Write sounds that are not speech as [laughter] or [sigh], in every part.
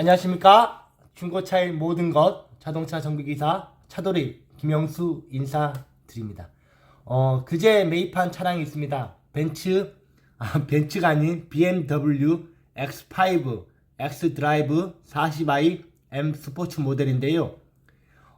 안녕하십니까? 중고차의 모든 것 자동차 정비기사 차돌이 김영수 인사드립니다. 어 그제 매입한 차량이 있습니다. 벤츠 아 벤츠가 아닌 BMW X5 X 드라이브 40i M 스포츠 모델인데요.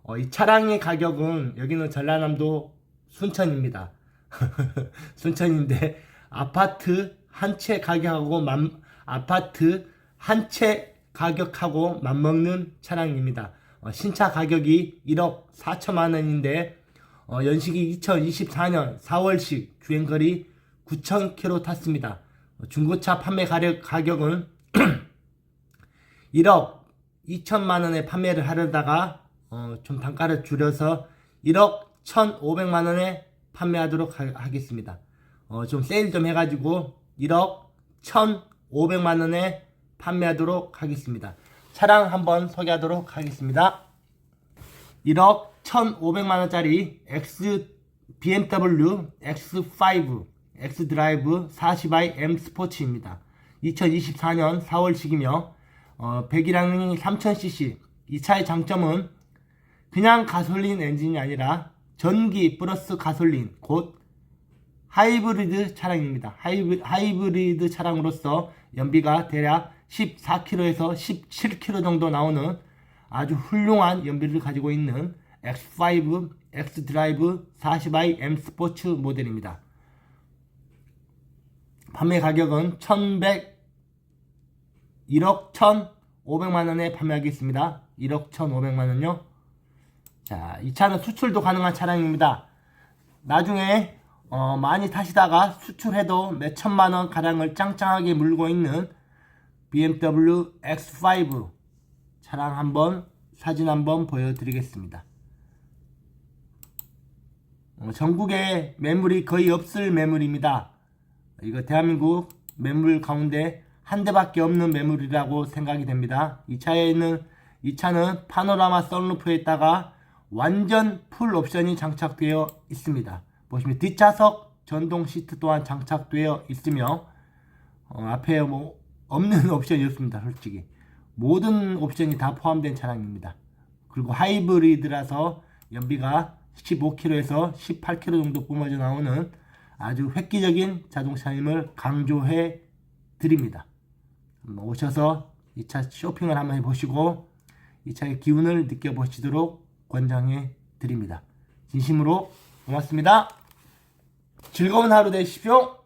어, 이 차량의 가격은 여기는 전라남도 순천입니다. [laughs] 순천인데 아파트 한 채 가격하고 만, 아파트 한 채 가격하고 맞먹는 차량입니다. 어, 신차 가격이 1억 4천만 원인데 어, 연식이 2024년 4월식 주행거리 9,000km 탔습니다. 어, 중고차 판매 가격, 가격 은 [clears throat] 1억 2천만 원에 판매를 하려다가 어, 좀 단가를 줄여서 1억 1,500만 원에 판매하도록 하, 겠습니다 어, 좀 세일 좀 해가지고 1억 1,500만 원에 판매하도록 하겠습니다. 차량 한번 소개하도록 하겠습니다. 1억 1,500만 원짜리 X BMW X5 X 드라이브 40i M 스포츠입니다. 2024년 4월식이며 어, 배기량이 3000cc. 이 차의 장점은 그냥 가솔린 엔진이 아니라 전기 플러스 가솔린 곧 하이브리드 차량입니다. 하이브, 하이브리드 차량으로서 연비가 대략 14km에서 17km 정도 나오는 아주 훌륭한 연비를 가지고 있는 X5 X 드라이브 40i M 스포츠 모델입니다. 판매 가격은 1100 1억 1,500만 원에 판매하겠습니다. 1억 1,500만 원요. 자, 이 차는 수출도 가능한 차량입니다. 나중에 어, 많이 타시다가 수출해도 몇 천만 원 가량을 짱짱하게 물고 있는 BMW X5 차량 한번 사진 한번 보여드리겠습니다. 어, 전국에 매물이 거의 없을 매물입니다. 이거 대한민국 매물 가운데 한 대밖에 없는 매물이라고 생각이 됩니다. 이 차에는 이 차는 파노라마 썬루프에다가 완전 풀 옵션이 장착되어 있습니다. 보시면 뒷좌석 전동 시트 또한 장착되어 있으며 어, 앞에 뭐 없는 [laughs] 옵션이 없습니다. 솔직히 모든 옵션이 다 포함된 차량입니다. 그리고 하이브리드라서 연비가 15km에서 18km 정도 뿜어져 나오는 아주 획기적인 자동차임을 강조해 드립니다. 오셔서 이 차 쇼핑을 한번 해보시고 이 차의 기운을 느껴보시도록 권장해 드립니다. 진심으로 고맙습니다. 즐거운 하루 되십시오.